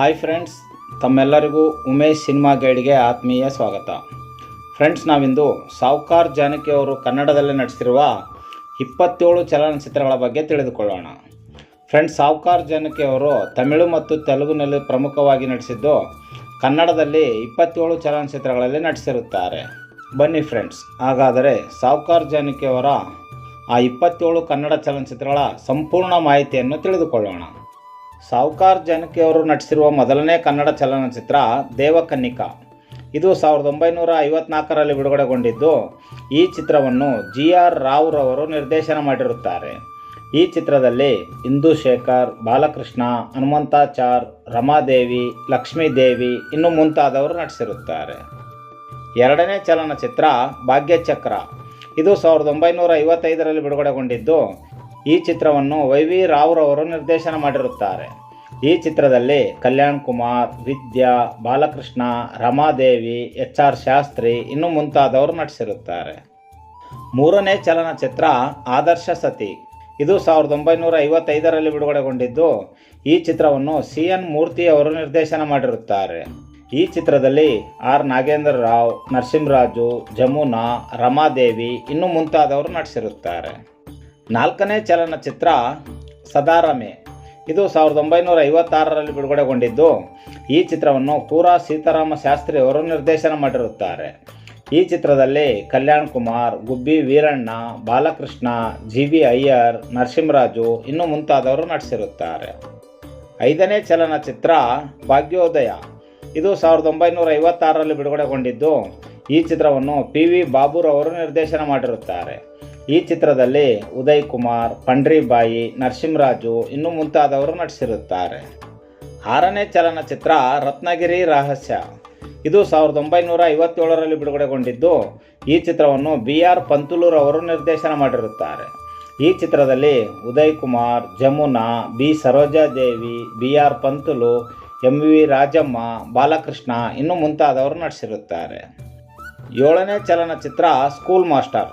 Hi friends ತಮ್ಮೆಲ್ಲರಿಗೂ Umesh cinema ಗೈಡ್ಗೆ ಆತ್ಮೀಯ ಸ್ವಾಗತ. ಫ್ರೆಂಡ್ಸ್ ನಾವಿಂದು ಸಾವ್ಕಾರ್ ಜಾನಕಿ ಅವರು ಕನ್ನಡದಲ್ಲಿ ನಟಿಸಿರುವ ಇಪ್ಪತ್ತೇಳು ಚಲನಚಿತ್ರಗಳ ಬಗ್ಗೆ ತಿಳಿದುಕೊಳ್ಳೋಣ. ಫ್ರೆಂಡ್ಸ್ ಸಾವ್ಕಾರ್ ಜಾನಕಿ ಅವರು ತಮಿಳು ಮತ್ತು ತೆಲುಗಿನಲ್ಲಿ ಪ್ರಮುಖವಾಗಿ ನಟಿಸಿದ್ದು ಕನ್ನಡದಲ್ಲಿ ಇಪ್ಪತ್ತೇಳು ಚಲನಚಿತ್ರಗಳಲ್ಲಿ ನಟಿಸಿರುತ್ತಾರೆ. ಬನ್ನಿ ಫ್ರೆಂಡ್ಸ್ ಹಾಗಾದರೆ ಸಾವ್ಕಾರ್ ಜಾನಕಿ ಅವರ ಆ ಇಪ್ಪತ್ತೇಳು ಕನ್ನಡ ಚಲನಚಿತ್ರಗಳ ಸಂಪೂರ್ಣ ಮಾಹಿತಿಯನ್ನು ತಿಳಿದುಕೊಳ್ಳೋಣ. ಸಾವ್ಕಾರ್ ಜಾನಕಿ ಅವರು ನಟಿಸಿರುವ ಮೊದಲನೇ ಕನ್ನಡ ಚಲನಚಿತ್ರ ದೇವಕನ್ನಿಕಾ. ಇದು ಸಾವಿರದ ಒಂಬೈನೂರ ಐವತ್ನಾಲ್ಕರಲ್ಲಿ ಬಿಡುಗಡೆಗೊಂಡಿದ್ದು, ಈ ಚಿತ್ರವನ್ನು ಜಿ ಆರ್ ರಾವ್ ರವರು ನಿರ್ದೇಶನ ಮಾಡಿರುತ್ತಾರೆ. ಈ ಚಿತ್ರದಲ್ಲಿ ಇಂದು ಶೇಖರ್ ಬಾಲಕೃಷ್ಣ, ಹನುಮಂತಾಚಾರ್, ರಮಾದೇವಿ, ಲಕ್ಷ್ಮೀದೇವಿ ಇನ್ನು ಮುಂತಾದವರು ನಟಿಸಿರುತ್ತಾರೆ. ಎರಡನೇ ಚಲನಚಿತ್ರ ಭಾಗ್ಯಚಕ್ರ. ಇದು ಸಾವಿರದ ಒಂಬೈನೂರ ಐವತ್ತೈದರಲ್ಲಿ ಬಿಡುಗಡೆಗೊಂಡಿದ್ದು ಈ ಚಿತ್ರವನ್ನು ವೈ ವಿ ರಾವ್ರವರು ನಿರ್ದೇಶನ ಮಾಡಿರುತ್ತಾರೆ. ಈ ಚಿತ್ರದಲ್ಲಿ ಕಲ್ಯಾಣ್ ಕುಮಾರ್, ವಿದ್ಯಾ, ಬಾಲಕೃಷ್ಣ, ರಮಾದೇವಿ, ಎಚ್ ಆರ್ ಶಾಸ್ತ್ರಿ ಇನ್ನು ಮುಂತಾದವರು ನಟಿಸಿರುತ್ತಾರೆ. ಮೂರನೇ ಚಲನಚಿತ್ರ ಆದರ್ಶ ಸತಿ. ಇದು ಸಾವಿರದ ಒಂಬೈನೂರ ಐವತ್ತೈದರಲ್ಲಿ ಬಿಡುಗಡೆಗೊಂಡಿದ್ದು, ಈ ಚಿತ್ರವನ್ನು ಸಿ ಎನ್ ಮೂರ್ತಿ ಅವರು ನಿರ್ದೇಶನ ಮಾಡಿರುತ್ತಾರೆ. ಈ ಚಿತ್ರದಲ್ಲಿ ಆರ್ ನಾಗೇಂದ್ರ ರಾವ್, ನರಸಿಂಹರಾಜು, ಜಮುನಾ, ರಮಾದೇವಿ ಇನ್ನು ಮುಂತಾದವರು ನಟಿಸಿರುತ್ತಾರೆ. ನಾಲ್ಕನೇ ಚಲನಚಿತ್ರ ಸದಾರಮೆ. ಇದು ಸಾವಿರದ ಒಂಬೈನೂರ ಐವತ್ತಾರರಲ್ಲಿ ಬಿಡುಗಡೆಗೊಂಡಿದ್ದು. ಈ ಚಿತ್ರವನ್ನು ಪೂರಾ ಸೀತಾರಾಮ ಶಾಸ್ತ್ರಿ ಅವರು ನಿರ್ದೇಶನ ಮಾಡಿರುತ್ತಾರೆ. ಈ ಚಿತ್ರದಲ್ಲಿ ಕಲ್ಯಾಣ್ ಕುಮಾರ್, ಗುಬ್ಬಿ ವೀರಣ್ಣ, ಬಾಲಕೃಷ್ಣ, ಜಿ ವಿ ಅಯ್ಯರ್, ನರಸಿಂಹರಾಜು ಇನ್ನು ಮುಂತಾದವರು ನಟಿಸಿರುತ್ತಾರೆ. ಐದನೇ ಚಲನಚಿತ್ರ ಭಾಗ್ಯೋದಯ. ಇದು ಸಾವಿರದ ಒಂಬೈನೂರ ಐವತ್ತಾರರಲ್ಲಿ ಬಿಡುಗಡೆಗೊಂಡಿದ್ದು. ಈ ಚಿತ್ರವನ್ನು ಪಿ ವಿ ಬಾಬುರವರು ನಿರ್ದೇಶನ ಮಾಡಿರುತ್ತಾರೆ. ಈ ಚಿತ್ರದಲ್ಲಿ ಉದಯ್ ಕುಮಾರ್ ಪಂಡ್ರಿಬಾಯಿ, ನರಸಿಂಹರಾಜು ಇನ್ನು ಮುಂತಾದವರು ನಟಿಸಿರುತ್ತಾರೆ. ಆರನೇ ಚಲನಚಿತ್ರ ರತ್ನಗಿರಿ ರಹಸ್ಯ. ಇದು ಸಾವಿರದ ಒಂಬೈನೂರ ಐವತ್ತೇಳರಲ್ಲಿ ಬಿಡುಗಡೆಗೊಂಡಿದ್ದು, ಈ ಚಿತ್ರವನ್ನು ಬಿ ಆರ್ ಪಂತುಲೂರವರು ನಿರ್ದೇಶನ ಮಾಡಿರುತ್ತಾರೆ. ಈ ಚಿತ್ರದಲ್ಲಿ Uday Kumar Jamuna B Sarojadevi B R Panthulu M V Rajamma, Balakrishna ಇನ್ನು ಮುಂತಾದವರು ನಟಿಸಿರುತ್ತಾರೆ. ಏಳನೇ ಚಲನಚಿತ್ರ ಸ್ಕೂಲ್ ಮಾಸ್ಟರ್.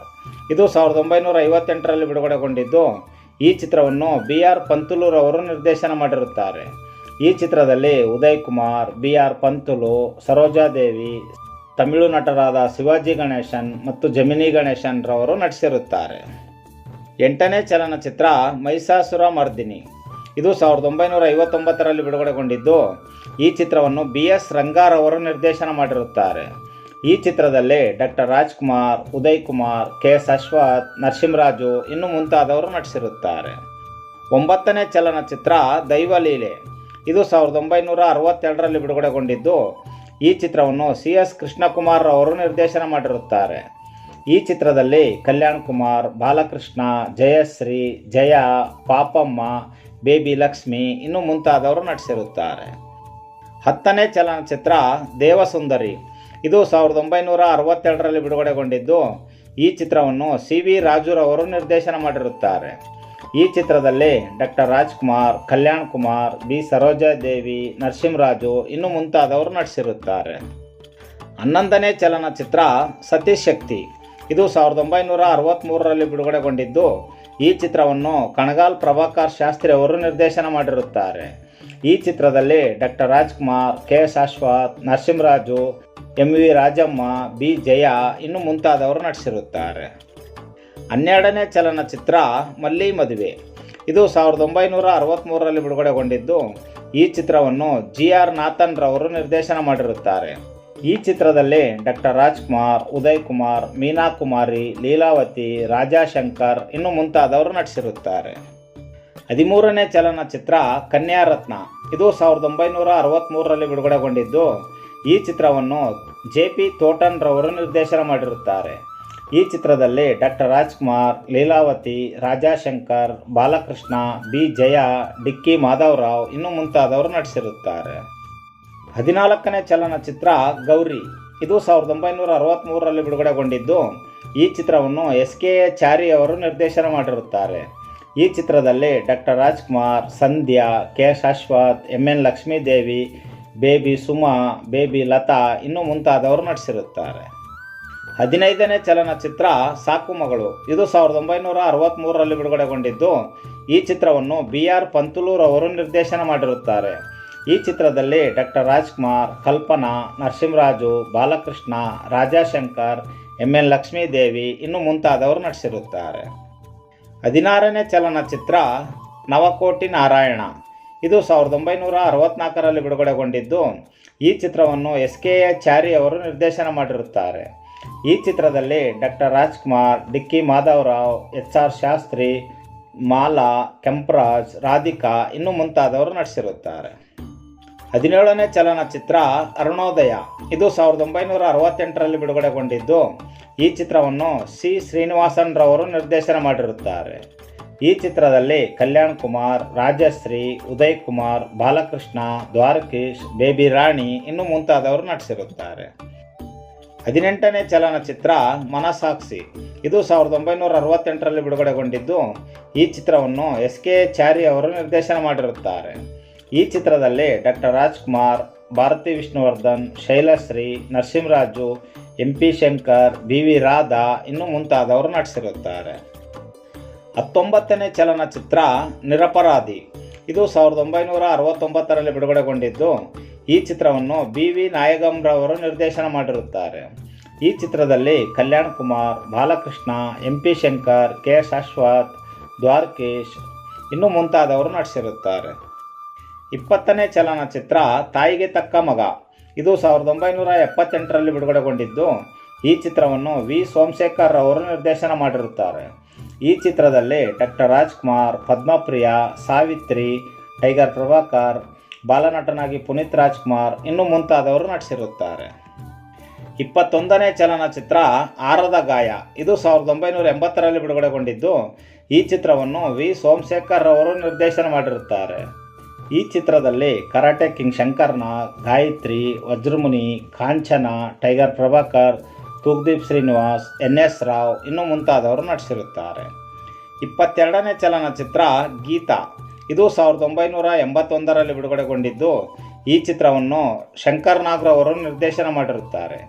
ಇದು ಸಾವಿರದ ಒಂಬೈನೂರ ಐವತ್ತೆಂಟರಲ್ಲಿ ಬಿಡುಗಡೆಗೊಂಡಿದ್ದು. ಈ ಚಿತ್ರವನ್ನು ಬಿ ಆರ್ ಪಂತುಲೂರವರು ನಿರ್ದೇಶನ ಮಾಡಿರುತ್ತಾರೆ. ಈ ಚಿತ್ರದಲ್ಲಿ ಉದಯ್ ಕುಮಾರ್ ಬಿ ಆರ್ ಪಂತುಲು ಸರೋಜಾದೇವಿ ತಮಿಳು ನಟರಾದ ಶಿವಾಜಿ ಗಣೇಶನ್ ಮತ್ತು ಜಮಿನಿ ಗಣೇಶನ್ ರವರು ನಟಿಸಿರುತ್ತಾರೆ. ಎಂಟನೇ ಚಲನಚಿತ್ರ ಮೈಸಾಸುರ ಮರ್ದಿನಿ. ಇದು ಸಾವಿರದ ಒಂಬೈನೂರ ಐವತ್ತೊಂಬತ್ತರಲ್ಲಿ ಬಿಡುಗಡೆಗೊಂಡಿದ್ದು. ಈ ಚಿತ್ರವನ್ನು ಬಿ ಎಸ್ ರಂಗಾರವರು ನಿರ್ದೇಶನ ಮಾಡಿರುತ್ತಾರೆ. ಈ ಚಿತ್ರದಲ್ಲಿ doctor Rajkumar Uday Kumar K S Ashwath, Narasimharaju ಇನ್ನು ಮುಂತಾದವರು ನಟಿಸಿರುತ್ತಾರೆ. ಒಂಬತ್ತನೇ ಚಲನಚಿತ್ರ ದೈವಲೀಲೆ ಇದು ಸಾವಿರದ ಒಂಬೈನೂರ ಅರವತ್ತೆರಡರಲ್ಲಿ ಬಿಡುಗಡೆಗೊಂಡಿದ್ದು, ಈ ಚಿತ್ರವನ್ನು ಸಿ ಎಸ್ ಕೃಷ್ಣಕುಮಾರ್ ಅವರು ನಿರ್ದೇಶನ ಮಾಡಿರುತ್ತಾರೆ. ಈ ಚಿತ್ರದಲ್ಲಿ ಕಲ್ಯಾಣ್ ಕುಮಾರ್, ಬಾಲಕೃಷ್ಣ, ಜಯಶ್ರೀ, ಜಯ, ಪಾಪಮ್ಮ, ಬೇಬಿ ಲಕ್ಷ್ಮಿ ಇನ್ನು ಮುಂತಾದವರು ನಟಿಸಿರುತ್ತಾರೆ. ಹತ್ತನೇ ಚಲನಚಿತ್ರ ದೇವಸುಂದರಿ. ಇದು ಸಾವಿರದ ಒಂಬೈನೂರ ಅರವತ್ತೆರಡರಲ್ಲಿ ಬಿಡುಗಡೆಗೊಂಡಿದ್ದು. ಈ ಚಿತ್ರವನ್ನು ಸಿ ವಿ ರಾಜುರವರು ನಿರ್ದೇಶನ ಮಾಡಿರುತ್ತಾರೆ. ಈ ಚಿತ್ರದಲ್ಲಿ ಡಾಕ್ಟರ್ ರಾಜ್ಕುಮಾರ್, ಕಲ್ಯಾಣ್ ಕುಮಾರ್, ಬಿ ಸರೋಜಾದೇವಿ, ನರಸಿಂಹರಾಜು ಇನ್ನು ಮುಂತಾದವರು ನಟಿಸಿರುತ್ತಾರೆ. ಹನ್ನೊಂದನೇ ಚಲನಚಿತ್ರ ಸತೀಶ್ ಶಕ್ತಿ. ಇದು ಸಾವಿರದ ಒಂಬೈನೂರ ಅರವತ್ತ್ಮೂರರಲ್ಲಿ ಬಿಡುಗಡೆಗೊಂಡಿದ್ದು. ಈ ಚಿತ್ರವನ್ನು ಕಣಗಾಲ್ ಪ್ರಭಾಕರ್ ಶಾಸ್ತ್ರಿ ಅವರು ನಿರ್ದೇಶನ ಮಾಡಿರುತ್ತಾರೆ. ಈ ಚಿತ್ರದಲ್ಲಿ doctor Rajkumar, K Shashwath Narasimharaju M V Rajamma, B Jaya ಇನ್ನು ಮುಂತಾದವರು ನಟಿಸಿರುತ್ತಾರೆ. ಹನ್ನೆರಡನೇ ಚಲನಚಿತ್ರ ಮಲ್ಲಿ ಮದುವೆ. ಇದು ಸಾವಿರದ ಒಂಬೈನೂರ ಅರವತ್ತ್ಮೂರರಲ್ಲಿ ಬಿಡುಗಡೆಗೊಂಡಿದ್ದು, ಈ ಚಿತ್ರವನ್ನು ಜಿ ಆರ್ ನಾಥನ್ ರವರು ನಿರ್ದೇಶನ ಮಾಡಿರುತ್ತಾರೆ. ಈ ಚಿತ್ರದಲ್ಲಿ ಡಾಕ್ಟರ್ ರಾಜ್ಕುಮಾರ್, ಉದಯ್ ಕುಮಾರ್, ಮೀನಾ ಕುಮಾರಿ, ಲೀಲಾವತಿ ರಾಜಾಶಂಕರ್ ಇನ್ನು ಮುಂತಾದವರು ನಟಿಸಿರುತ್ತಾರೆ. ಹದಿಮೂರನೇ ಚಲನಚಿತ್ರ ಕನ್ಯಾರತ್ನ. ಇದು ಸಾವಿರದ ಒಂಬೈನೂರ ಅರವತ್ತ್ಮೂರರಲ್ಲಿ ಬಿಡುಗಡೆಗೊಂಡಿದ್ದು, ಈ ಚಿತ್ರವನ್ನು ಜೆ ಪಿ ತೋಟನ್ ರವರು ನಿರ್ದೇಶನ ಮಾಡಿರುತ್ತಾರೆ. ಈ ಚಿತ್ರದಲ್ಲಿ ಡಾಕ್ಟರ್ ರಾಜ್ಕುಮಾರ್, ಲೀಲಾವತಿ, ರಾಜಾಶಂಕರ್, ಬಾಲಕೃಷ್ಣ, ಬಿ. ಜಯ, ಡಿಕ್ಕಿ ಮಾಧವರಾವ್ ಇನ್ನು ಮುಂತಾದವರು ನಟಿಸಿರುತ್ತಾರೆ. ಹದಿನಾಲ್ಕನೇ ಚಲನಚಿತ್ರ ಗೌರಿ. ಇದು ಸಾವಿರದ ಒಂಬೈನೂರ ಅರವತ್ತ್ಮೂರರಲ್ಲಿ ಬಿಡುಗಡೆಗೊಂಡಿದ್ದು, ಈ ಚಿತ್ರವನ್ನು ಎಸ್ ಕೆ ಎ ಚಾರಿ ಅವರು ನಿರ್ದೇಶನ ಮಾಡಿರುತ್ತಾರೆ. ಈ ಚಿತ್ರದಲ್ಲಿ doctor Rajkumar, Sandhya, K. Shashwath M N. Lakshmidevi baby Suma, baby Latha ಇನ್ನು ಮುಂತಾದವರು ನಟಿಸಿರುತ್ತಾರೆ. ಹದಿನೈದನೇ ಚಲನಚಿತ್ರ ಸಾಕು ಮಗಳು. ಇದು ಸಾವಿರದ ಒಂಬೈನೂರ ಅರವತ್ತ್ಮೂರರಲ್ಲಿ ಬಿಡುಗಡೆಗೊಂಡಿದ್ದು, ಈ ಚಿತ್ರವನ್ನು ಬಿ ಆರ್ ಪಂತುಲೂರ್ ಅವರು ನಿರ್ದೇಶನ ಮಾಡಿರುತ್ತಾರೆ. ಈ ಚಿತ್ರದಲ್ಲಿ doctor Rajkumar, Kalpana, Narasimharaju, Balakrishna, Rajashankar M N Lakshmidevi ಇನ್ನು ಮುಂತಾದವರು ನಟಿಸಿರುತ್ತಾರೆ. ಹದಿನಾರನೇ ಚಲನಚಿತ್ರ ನವಕೋಟಿ ನಾರಾಯಣ. ಇದು ಸಾವಿರದ ಒಂಬೈನೂರ ಅರವತ್ನಾಲ್ಕರಲ್ಲಿ ಬಿಡುಗಡೆಗೊಂಡಿದ್ದು. ಈ ಚಿತ್ರವನ್ನು ಎಸ್ ಕೆ ಎ ಚಾರಿ ಅವರು ನಿರ್ದೇಶನ ಮಾಡಿರುತ್ತಾರೆ. ಈ ಚಿತ್ರದಲ್ಲಿ doctor Rajkumar, Dikki Madhavarao, H R Shastri, Mala, Kemparaj, Radhika ಇನ್ನು ಮುಂತಾದವರು ನಟಿಸಿರುತ್ತಾರೆ. ಹದಿನೇಳನೇ ಚಲನಚಿತ್ರ ಅರುಣೋದಯ. ಇದು ಸಾವಿರದ ಒಂಬೈನೂರ ಅರವತ್ತೆಂಟರಲ್ಲಿ ಬಿಡುಗಡೆಗೊಂಡಿದ್ದು. ಈ ಚಿತ್ರವನ್ನು ಸಿ ಶ್ರೀನಿವಾಸನ್ ರವರು ನಿರ್ದೇಶನ ಮಾಡಿರುತ್ತಾರೆ. ಈ ಚಿತ್ರದಲ್ಲಿ ಕಲ್ಯಾಣ್ ಕುಮಾರ್, ರಾಜಶ್ರೀ ಉದಯ್ ಕುಮಾರ್ ಬಾಲಕೃಷ್ಣ, ದ್ವಾರಕೀಶ್, ಬೇಬಿ ರಾಣಿ ಇನ್ನು ಮುಂತಾದವರು ನಟಿಸಿರುತ್ತಾರೆ. ಹದಿನೆಂಟನೇ ಚಲನಚಿತ್ರ ಮನಸಾಕ್ಷಿ. ಇದು ಸಾವಿರದ ಒಂಬೈನೂರ ಅರವತ್ತೆಂಟರಲ್ಲಿ ಬಿಡುಗಡೆಗೊಂಡಿದ್ದು, ಈ ಚಿತ್ರವನ್ನು ಎಸ್ ಕೆ ಚಾರಿ ಅವರು ನಿರ್ದೇಶನ ಮಾಡಿರುತ್ತಾರೆ. ಈ ಚಿತ್ರದಲ್ಲಿ doctor Rajkumar, Bharathi Vishnuvardhan, Shylashree, Narasimharaju, M P Shankar, B V Radha ಇನ್ನು ಮುಂತಾದವರು ನಟಿಸಿರುತ್ತಾರೆ. ಹತ್ತೊಂಬತ್ತನೇ ಚಲನಚಿತ್ರ ನಿರಪರಾಧಿ. ಇದು ಸಾವಿರದ ಒಂಬೈನೂರ ಅರವತ್ತೊಂಬತ್ತರಲ್ಲಿ ಬಿಡುಗಡೆಗೊಂಡಿದ್ದು, ಈ ಚಿತ್ರವನ್ನು ಬಿ ವಿ ನಾಯಗಂರವರು ನಿರ್ದೇಶನ ಮಾಡಿರುತ್ತಾರೆ. ಈ ಚಿತ್ರದಲ್ಲಿ Kalyan Kumar, Balakrishna, M P Shankar, K Shashwath Dwarakish ಇನ್ನು ಮುಂತಾದವರು ನಟಿಸಿರುತ್ತಾರೆ. ಇಪ್ಪತ್ತನೇ ಚಲನಚಿತ್ರ ತಾಯಿಗೆ ತಕ್ಕ ಮಗ. ಇದು ಸಾವಿರದ ಒಂಬೈನೂರ ಎಪ್ಪತ್ತೆಂಟರಲ್ಲಿ ಬಿಡುಗಡೆಗೊಂಡಿದ್ದು, ಈ ಚಿತ್ರವನ್ನು ವಿ ಸೋಮಶೇಖರ್ ಅವರು ನಿರ್ದೇಶನ ಮಾಡಿರುತ್ತಾರೆ. ಈ ಚಿತ್ರದಲ್ಲಿ ಡಾಕ್ಟರ್ ರಾಜ್ಕುಮಾರ್, ಪದ್ಮಪ್ರಿಯ, ಸಾವಿತ್ರಿ, ಟೈಗರ್ ಪ್ರಭಾಕರ್, ಬಾಲನಟನಾಗಿ ಪುನೀತ್ ರಾಜ್ಕುಮಾರ್ ಇನ್ನು ಮುಂತಾದವರು ನಟಿಸಿರುತ್ತಾರೆ. ಇಪ್ಪತ್ತೊಂದನೇ ಚಲನಚಿತ್ರ ಆರದ ಗಾಯ. ಇದು ಸಾವಿರದ ಒಂಬೈನೂರ ಎಂಬತ್ತರಲ್ಲಿ ಬಿಡುಗಡೆಗೊಂಡಿದ್ದು, ಈ ಚಿತ್ರವನ್ನು ವಿ. ಸೋಮಶೇಖರ್ ಅವರು ನಿರ್ದೇಶನ ಮಾಡಿರುತ್ತಾರೆ. ಈ ಚಿತ್ರದಲ್ಲಿ karate king ಶಂಕರ್ನ, Gayatri, Vajramuni, Kanchana, tiger Prabhakar Thoogudeep Srinivas N S Rao ಇನ್ನು ಮುಂತಾದವರು ನಟಿಸಿರುತ್ತಾರೆ. ಇಪ್ಪತ್ತೆರಡನೇ ಚಲನಚಿತ್ರ ಗೀತಾ. ಇದು ಸಾವಿರದ ಒಂಬೈನೂರ ಎಂಬತ್ತೊಂದರಲ್ಲಿ ಬಿಡುಗಡೆಗೊಂಡಿದ್ದು, ಈ ಚಿತ್ರವನ್ನು ಶಂಕರ್ ನಾಗ್ರವರು ನಿರ್ದೇಶನ ಮಾಡಿರುತ್ತಾರೆ.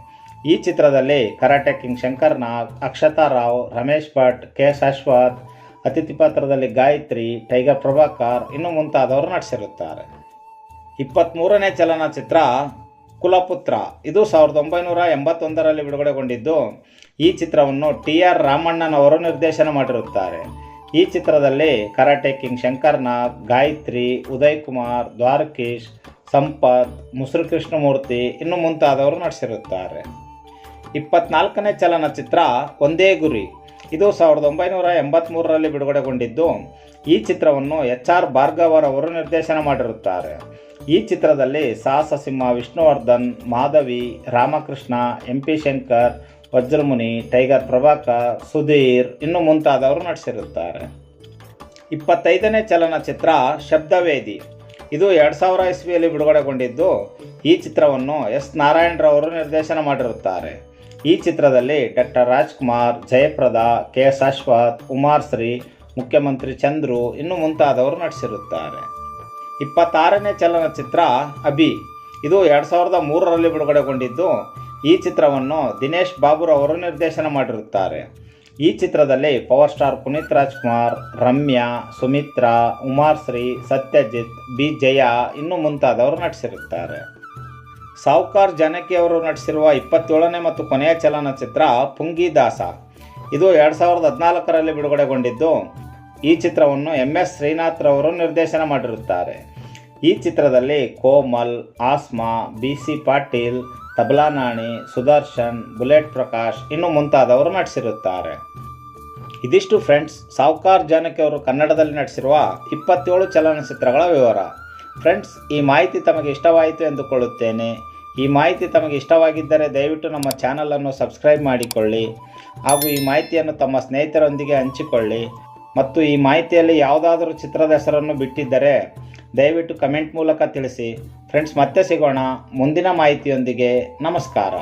ಈ ಚಿತ್ರದಲ್ಲಿ karate king Shankar Nag, Akshata Rao, Ramesh Bhat, K. Shashwath ಅತಿಥಿ ಪಾತ್ರದಲ್ಲಿ ಗಾಯತ್ರಿ, ಟೈಗರ್ ಪ್ರಭಾಕರ್ ಇನ್ನು ಮುಂತಾದವರು ನಟಿಸಿರುತ್ತಾರೆ. ಇಪ್ಪತ್ತ್ಮೂರನೇ ಚಲನಚಿತ್ರ ಕುಲಪುತ್ರ. ಇದು ಸಾವಿರದ ಒಂಬೈನೂರ ಎಂಬತ್ತೊಂದರಲ್ಲಿ ಬಿಡುಗಡೆಗೊಂಡಿದ್ದು. ಈ ಚಿತ್ರವನ್ನು ಟಿ ಆರ್ ರಾಮಣ್ಣನವರು ನಿರ್ದೇಶನ ಮಾಡಿರುತ್ತಾರೆ. ಈ ಚಿತ್ರದಲ್ಲಿ ಕರಾಟೆ ಕಿಂಗ್ ಶಂಕರ್ನಾಥ್ ಗಾಯತ್ರಿ ಉದಯ್ ಕುಮಾರ್ ದ್ವಾರಕೀಶ್, ಸಂಪತ್ ಮುಸುರು ಕೃಷ್ಣಮೂರ್ತಿ ಇನ್ನು ಮುಂತಾದವರು ನಟಿಸಿರುತ್ತಾರೆ. ಇಪ್ಪತ್ನಾಲ್ಕನೇ ಚಲನಚಿತ್ರ ಒಂದೇ ಗುರಿ. ಇದು ಸಾವಿರದ ಒಂಬೈನೂರ ಎಂಬತ್ತ್ಮೂರರಲ್ಲಿ ಬಿಡುಗಡೆಗೊಂಡಿದ್ದು. ಈ ಚಿತ್ರವನ್ನು ಎಚ್ ಆರ್ ಭಾರ್ಗವರವರು ನಿರ್ದೇಶನ ಮಾಡಿರುತ್ತಾರೆ. ಈ ಚಿತ್ರದಲ್ಲಿ Sahasa Simha Vishnuvardhan, Madhavi, Ramakrishna M P Shankar, Vajramuni, tiger Prabhakar, Sudheer ಇನ್ನು ಮುಂತಾದವರು ನಟಿಸಿರುತ್ತಾರೆ. ಇಪ್ಪತ್ತೈದನೇ ಚಲನಚಿತ್ರ ಶಬ್ದವೇದಿ. ಇದು ಎರಡು ಸಾವಿರ ಇಸ್ವಿಯಲ್ಲಿ ಬಿಡುಗಡೆಗೊಂಡಿದ್ದು, ಈ ಚಿತ್ರವನ್ನು ಎಸ್. ನಾರಾಯಣರವರು ನಿರ್ದೇಶನ ಮಾಡಿರುತ್ತಾರೆ. ಈ ಚಿತ್ರದಲ್ಲಿ doctor Rajkumar, Jayaprada, K Shashwath Umashree Mukhyamantri Chandru ಇನ್ನು ಮುಂತಾದವರು ನಟಿಸಿರುತ್ತಾರೆ. ಇಪ್ಪತ್ತಾರನೇ ಚಲನಚಿತ್ರ ಅಭಿ. ಇದು ಎರಡು ಸಾವಿರದ ಮೂರರಲ್ಲಿ ಬಿಡುಗಡೆಗೊಂಡಿದ್ದು. ಈ ಚಿತ್ರವನ್ನು ದಿನೇಶ್ ಬಾಬುರವರು ನಿರ್ದೇಶನ ಮಾಡಿರುತ್ತಾರೆ. ಈ ಚಿತ್ರದಲ್ಲಿ power star Puneeth Rajkumar, Ramya, Sumithra Shri Sathyajith, B. Jaya ಇನ್ನು ಮುಂತಾದವರು ನಟಿಸಿರುತ್ತಾರೆ. ಸಾವ್ಕಾರ್ ಜಾನಕಿ ಅವರು ನಟಿಸಿರುವ ಇಪ್ಪತ್ತೇಳನೇ ಮತ್ತು ಕೊನೆಯ ಚಲನಚಿತ್ರ ಪುಂಗಿ ದಾಸ. ಇದು ಎರಡು ಸಾವಿರದ ಹದಿನಾಲ್ಕರಲ್ಲಿ ಬಿಡುಗಡೆಗೊಂಡಿದ್ದು. ಈ ಚಿತ್ರವನ್ನು ಎಂ ಎಸ್ ಶ್ರೀನಾಥ್ರವರು ನಿರ್ದೇಶನ ಮಾಡಿರುತ್ತಾರೆ. ಈ ಚಿತ್ರದಲ್ಲಿ Komal, Asma, B C Patil Tablanani Sudarshan, bullet Prakash ಇನ್ನು ಮುಂತಾದವರು ನಟಿಸಿರುತ್ತಾರೆ. ಇದಿಷ್ಟು ಫ್ರೆಂಡ್ಸ್, ಸಾವ್ಕಾರ್ ಜಾನಕಿ ಅವರು ಕನ್ನಡದಲ್ಲಿ ನಟಿಸಿರುವ ಇಪ್ಪತ್ತೇಳು ಚಲನಚಿತ್ರಗಳ ವಿವರ. ಫ್ರೆಂಡ್ಸ್, ಈ ಮಾಹಿತಿ ತಮಗೆ ಇಷ್ಟವಾಯಿತು ಎಂದುಕೊಳ್ಳುತ್ತೇನೆ. ಈ ಮಾಹಿತಿ ತಮಗೆ ಇಷ್ಟವಾಗಿದ್ದರೆ ದಯವಿಟ್ಟು ನಮ್ಮ ಚಾನಲನ್ನು ಸಬ್ಸ್ಕ್ರೈಬ್ ಮಾಡಿಕೊಳ್ಳಿ. ಹಾಗೂ ಈ ಮಾಹಿತಿಯನ್ನು ತಮ್ಮ ಸ್ನೇಹಿತರೊಂದಿಗೆ ಹಂಚಿಕೊಳ್ಳಿ. ಮತ್ತು ಈ ಮಾಹಿತಿಯಲ್ಲಿ ಯಾವುದಾದರೂ ಚಿತ್ರದ ಹೆಸರನ್ನು ಬಿಟ್ಟಿದ್ದರೆ ದಯವಿಟ್ಟು ಕಮೆಂಟ್ ಮೂಲಕ ತಿಳಿಸಿ. ಫ್ರೆಂಡ್ಸ್ ಮತ್ತೆ ಸಿಗೋಣ. ಮುಂದಿನ ಮಾಹಿತಿಯೊಂದಿಗೆ ನಮಸ್ಕಾರ.